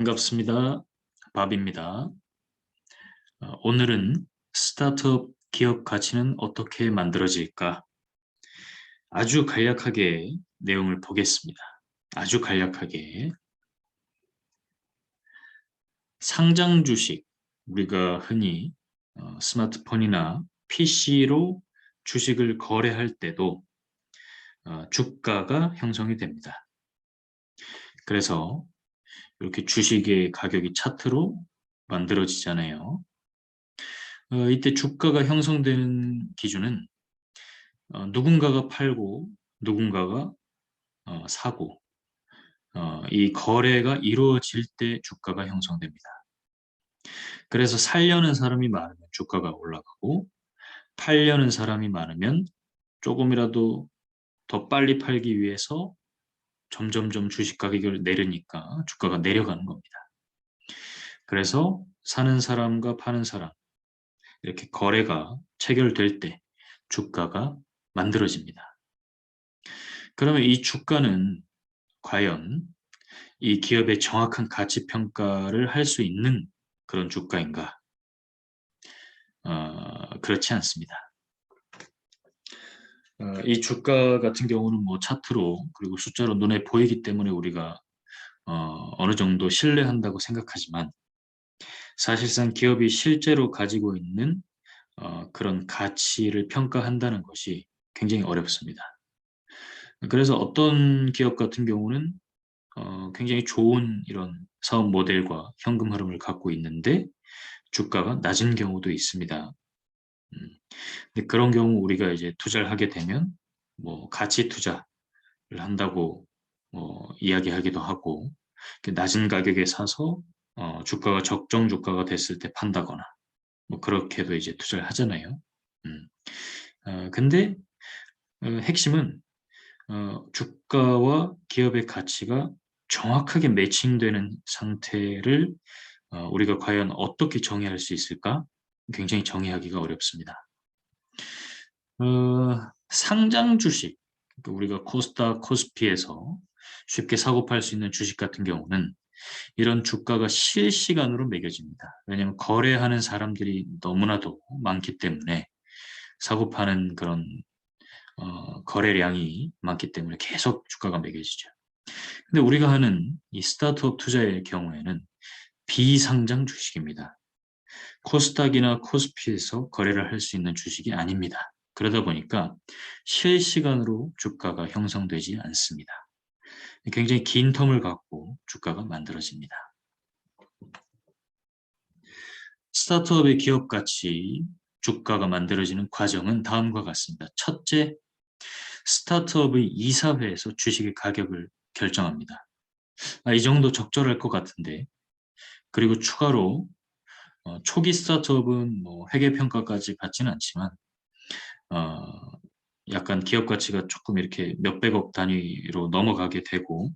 반갑습니다. 밥입니다. 어, 오늘은 스타트업 기업 가치는 어떻게 만들어질까? 아주 간략하게 내용을 보겠습니다. 아주 간략하게. 상장 주식, 우리가 흔히 어, 스마트폰이나 PC로 주식을 거래할 때도 어, 주가가 형성이 됩니다. 그래서 이렇게 주식의 가격이 차트로 만들어지잖아요. 어, 이때 주가가 형성되는 기준은 어, 누군가가 팔고 누군가가 어, 사고 어, 이 거래가 이루어질 때 주가가 형성됩니다. 그래서 살려는 사람이 많으면 주가가 올라가고 팔려는 사람이 많으면 조금이라도 더 빨리 팔기 위해서 점점점 주식 가격을 내리니까 주가가 내려가는 겁니다. 그래서 사는 사람과 파는 사람 이렇게 거래가 체결될 때 주가가 만들어집니다. 그러면 이 주가는 과연 이 기업의 정확한 가치 평가를 할 수 있는 그런 주가인가? 어, 그렇지 않습니다. 어, 이 주가 같은 경우는 뭐 차트로 그리고 숫자로 눈에 보이기 때문에 우리가 어, 어느 정도 신뢰한다고 생각하지만 사실상 기업이 실제로 가지고 있는 어, 그런 가치를 평가한다는 것이 굉장히 어렵습니다. 그래서 어떤 기업 같은 경우는 어, 굉장히 좋은 이런 사업 모델과 현금 흐름을 갖고 있는데 주가가 낮은 경우도 있습니다. 음. 근데 그런 경우 우리가 이제 투자를 하게 되면 뭐 가치 투자를 한다고 뭐 이야기하기도 하고 낮은 가격에 사서 어 주가가 적정 주가가 됐을 때 판다거나 뭐 그렇게도 이제 투자를 하잖아요. 음. 어 근데 어 핵심은 어 주가와 기업의 가치가 정확하게 매칭되는 상태를 어 우리가 과연 어떻게 정의할 수 있을까? 굉장히 정의하기가 어렵습니다. 어, 상장 주식, 우리가 코스닥, 코스피에서 쉽게 사고 팔 수 있는 주식 같은 경우는 이런 주가가 실시간으로 매겨집니다. 왜냐하면 거래하는 사람들이 너무나도 많기 때문에 사고 파는 그런 어, 거래량이 많기 때문에 계속 주가가 매겨지죠. 근데 우리가 하는 이 스타트업 투자의 경우에는 비상장 주식입니다. 코스닥이나 코스피에서 거래를 할 수 있는 주식이 아닙니다. 그러다 보니까 실시간으로 주가가 형성되지 않습니다. 굉장히 긴 텀을 갖고 주가가 만들어집니다. 스타트업의 기업 가치, 주가가 만들어지는 과정은 다음과 같습니다. 첫째, 스타트업의 이사회에서 주식의 가격을 결정합니다. 아, 이 정도 적절할 것 같은데 그리고 추가로 어, 초기 스타트업은 뭐 회계 평가까지 받지는 않지만 어, 약간 기업 가치가 조금 이렇게 몇백억 단위로 넘어가게 되고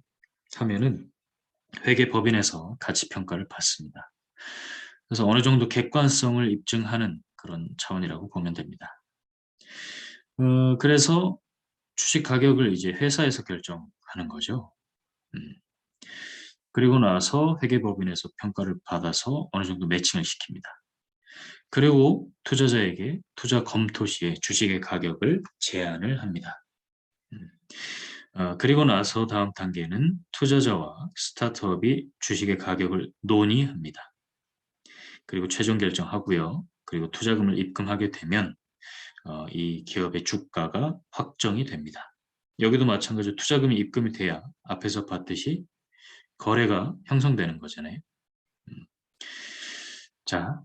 하면은 회계 법인에서 가치 평가를 받습니다. 그래서 어느 정도 객관성을 입증하는 그런 차원이라고 보면 됩니다. 어, 그래서 주식 가격을 이제 회사에서 결정하는 거죠. 음. 그리고 나서 회계법인에서 평가를 받아서 어느 정도 매칭을 시킵니다. 그리고 투자자에게 투자 검토 시에 주식의 가격을 제안을 합니다. 음. 어, 그리고 나서 다음 단계는 투자자와 스타트업이 주식의 가격을 논의합니다. 그리고 최종 결정하고요. 그리고 투자금을 입금하게 되면 어, 이 기업의 주가가 확정이 됩니다. 여기도 마찬가지로 투자금이 입금이 돼야 앞에서 봤듯이 거래가 형성되는 거잖아요. 음. 자,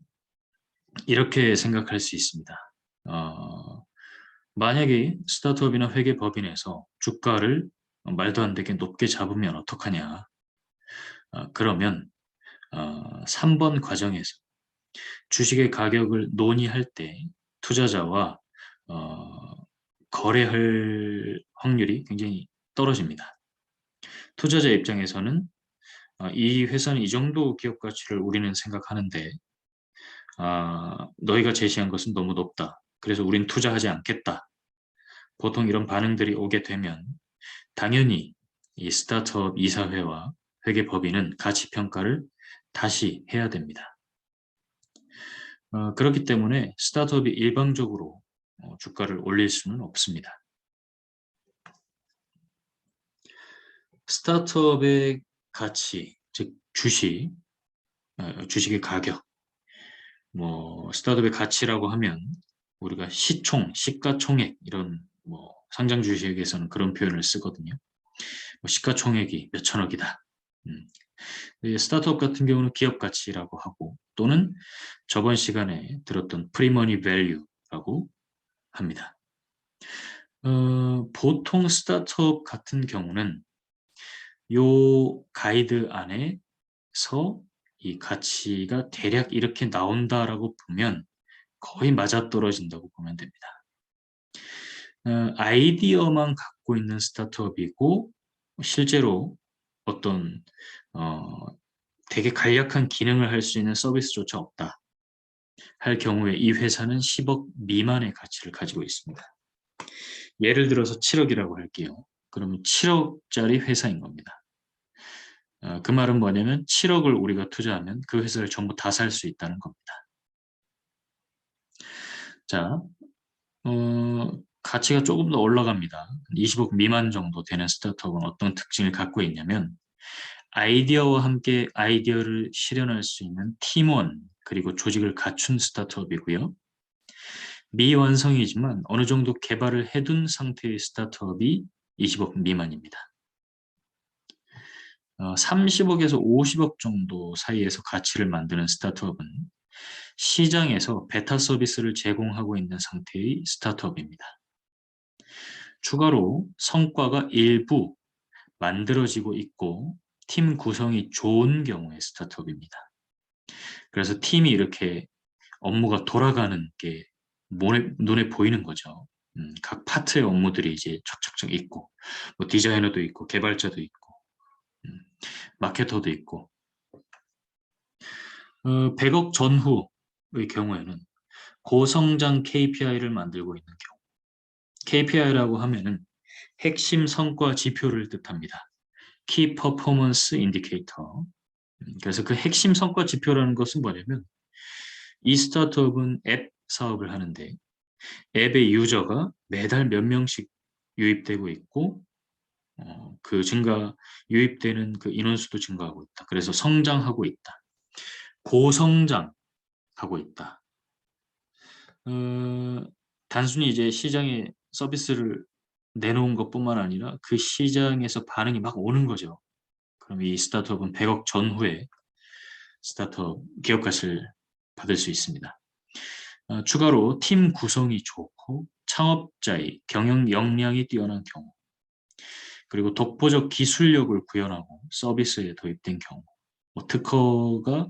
이렇게 생각할 수 있습니다. 어, 만약에 스타트업이나 회계법인에서 주가를 말도 안 되게 높게 잡으면 어떡하냐. 어, 그러면 어, 3번 과정에서 주식의 가격을 논의할 때 투자자와 어, 거래할 확률이 굉장히 떨어집니다. 투자자 입장에서는 아, 이 회사는 이 정도 기업 가치를 우리는 생각하는데 아, 너희가 제시한 것은 너무 높다. 그래서 우린 투자하지 않겠다. 보통 이런 반응들이 오게 되면 당연히 이 스타트업 이사회와 회계법인은 가치평가를 다시 해야 됩니다. 어, 그렇기 때문에 스타트업이 일방적으로 어, 주가를 올릴 수는 없습니다. 스타트업의 가치, 즉 주식, 어, 주식의 가격, 뭐 스타트업의 가치라고 하면 우리가 시총, 시가총액 이런 뭐 상장 주식에서는 그런 표현을 쓰거든요. 뭐 시가총액이 몇 천억이다. 음. 스타트업 같은 경우는 기업 가치라고 하고 또는 저번 시간에 들었던 프리머니 밸류라고 합니다. 어, 보통 스타트업 같은 경우는 요 가이드 안에서 이 가치가 대략 이렇게 나온다라고 보면 거의 맞아떨어진다고 보면 됩니다. 어, 아이디어만 갖고 있는 스타트업이고 실제로 어떤 어, 되게 간략한 기능을 할 수 있는 서비스조차 없다. 할 경우에 이 회사는 10억 미만의 가치를 가지고 있습니다. 예를 들어서 7억이라고 할게요. 그러면 7억짜리 회사인 겁니다. 어, 그 말은 뭐냐면 7억을 우리가 투자하면 그 회사를 전부 다 살 수 있다는 겁니다. 자, 어, 가치가 조금 더 올라갑니다. 20억 미만 정도 되는 스타트업은 어떤 특징을 갖고 있냐면 아이디어와 함께 아이디어를 실현할 수 있는 팀원 그리고 조직을 갖춘 스타트업이고요. 미완성이지만 어느 정도 개발을 해둔 상태의 스타트업이 20억 미만입니다. 어, 30억에서 50억 정도 사이에서 가치를 만드는 스타트업은 시장에서 베타 서비스를 제공하고 있는 상태의 스타트업입니다. 추가로 성과가 일부 만들어지고 있고 팀 구성이 좋은 경우의 스타트업입니다. 그래서 팀이 이렇게 업무가 돌아가는 게 눈에, 눈에 보이는 거죠. 음, 각 파트의 업무들이 이제 척척척 있고 뭐 디자이너도 있고 개발자도 있고 음, 마케터도 있고 어, 100억 전후의 경우에는 고성장 KPI를 만들고 있는 경우 KPI라고 하면은 핵심 성과 지표를 뜻합니다. Key Performance Indicator. 음, 그래서 그 핵심 성과 지표라는 것은 뭐냐면 이 스타트업은 앱 사업을 하는데 앱의 유저가 매달 몇 명씩 유입되고 있고 어, 그 증가 유입되는 그 인원수도 증가하고 있다. 그래서 성장하고 있다. 고성장하고 있다. 어, 단순히 이제 시장에 서비스를 내놓은 것뿐만 아니라 그 시장에서 반응이 막 오는 거죠. 그럼 이 스타트업은 100억 전후에 스타트업 기업 가치를 받을 수 있습니다. 어, 추가로 팀 구성이 좋고 창업자의 경영 역량이 뛰어난 경우 그리고 독보적 기술력을 구현하고 서비스에 도입된 경우 뭐 특허가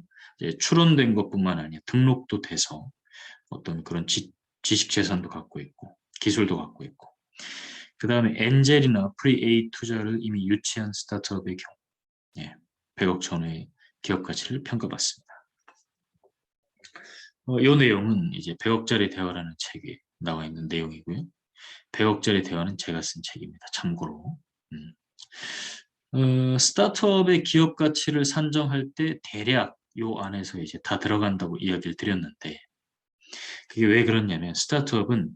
출원된 것뿐만 아니라 등록도 돼서 어떤 그런 지, 지식 재산도 갖고 있고 기술도 갖고 있고 그 다음에 엔젤이나 프리-A 투자를 이미 유치한 스타트업의 경우 예, 100억 전후의 기업 가치를 평가받습니다. 어, 이 내용은 이제 100억짜리 대화라는 책에 나와 있는 내용이고요. 100억짜리 대화는 제가 쓴 책입니다. 참고로. 음. 어, 스타트업의 기업 가치를 산정할 때 대략 요 안에서 이제 다 들어간다고 이야기를 드렸는데 그게 왜 그렇냐면 스타트업은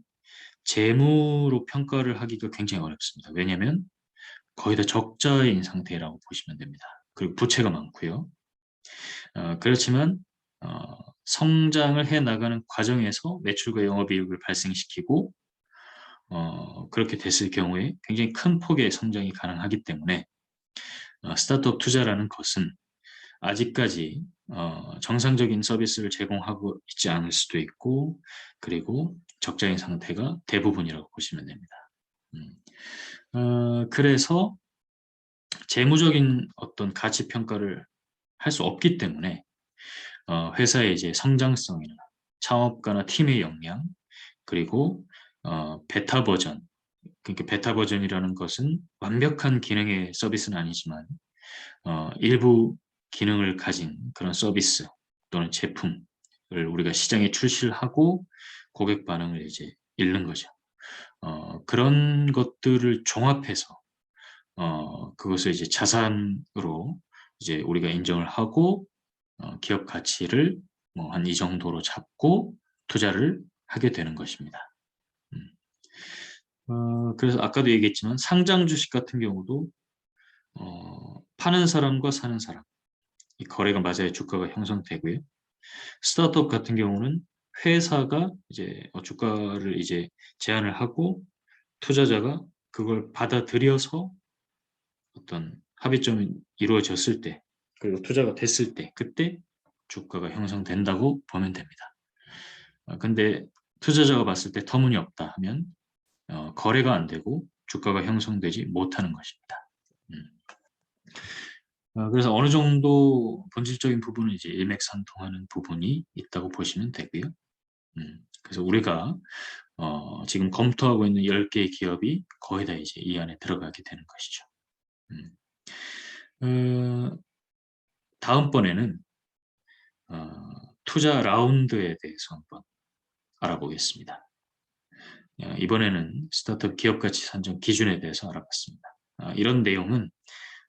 재무로 평가를 하기가 굉장히 어렵습니다. 왜냐하면 거의 다 적자인 상태라고 보시면 됩니다. 그리고 부채가 많고요. 어, 그렇지만 어, 성장을 해 나가는 과정에서 매출과 영업이익을 발생시키고 어, 그렇게 됐을 경우에 굉장히 큰 폭의 성장이 가능하기 때문에 어, 스타트업 투자라는 것은 아직까지 어, 정상적인 서비스를 제공하고 있지 않을 수도 있고 그리고 적자인 상태가 대부분이라고 보시면 됩니다. 음. 어, 그래서 재무적인 어떤 가치 평가를 할 수 없기 때문에 어, 회사의 이제 성장성이나 창업가나 팀의 역량 그리고 어, 베타 버전 그러니까 베타 버전이라는 것은 완벽한 기능의 서비스는 아니지만 어, 일부 기능을 가진 그런 서비스 또는 제품을 우리가 시장에 출시를 하고 고객 반응을 이제 읽는 거죠. 어, 그런 것들을 종합해서 어, 그것을 이제 자산으로 이제 우리가 인정을 하고 어, 기업 가치를 뭐 한 이 정도로 잡고 투자를 하게 되는 것입니다. 음. 어, 그래서 아까도 얘기했지만 상장 주식 같은 경우도 어, 파는 사람과 사는 사람 이 거래가 맞아야 주가가 형성되고요. 스타트업 같은 경우는 회사가 이제 어, 주가를 이제 제안을 하고 투자자가 그걸 받아들여서 어떤 합의점이 이루어졌을 때 그리고 투자가 됐을 때 그때 주가가 형성된다고 보면 됩니다. 어, 근데 투자자가 봤을 때 터무니없다 하면 어, 거래가 안 되고 주가가 형성되지 못하는 것입니다. 음. 어, 그래서 어느 정도 본질적인 부분은 이제 일맥상통하는 부분이 있다고 보시면 되고요. 음, 그래서 우리가 어, 지금 검토하고 있는 10개의 기업이 거의 다 이제 이 안에 들어가게 되는 것이죠. 음. 어, 다음번에는 어, 투자 라운드에 대해서 한번 알아보겠습니다. 어, 이번에는 스타트업 기업 가치 산정 기준에 대해서 알아봤습니다. 어, 이런 내용은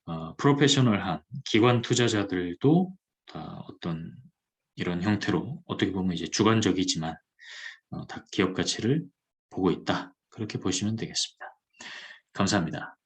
어, 프로페셔널한 기관 투자자들도 다 어떤 이런 형태로 어떻게 보면 이제 주관적이지만 어, 다 기업 가치를 보고 있다. 그렇게 보시면 되겠습니다. 감사합니다.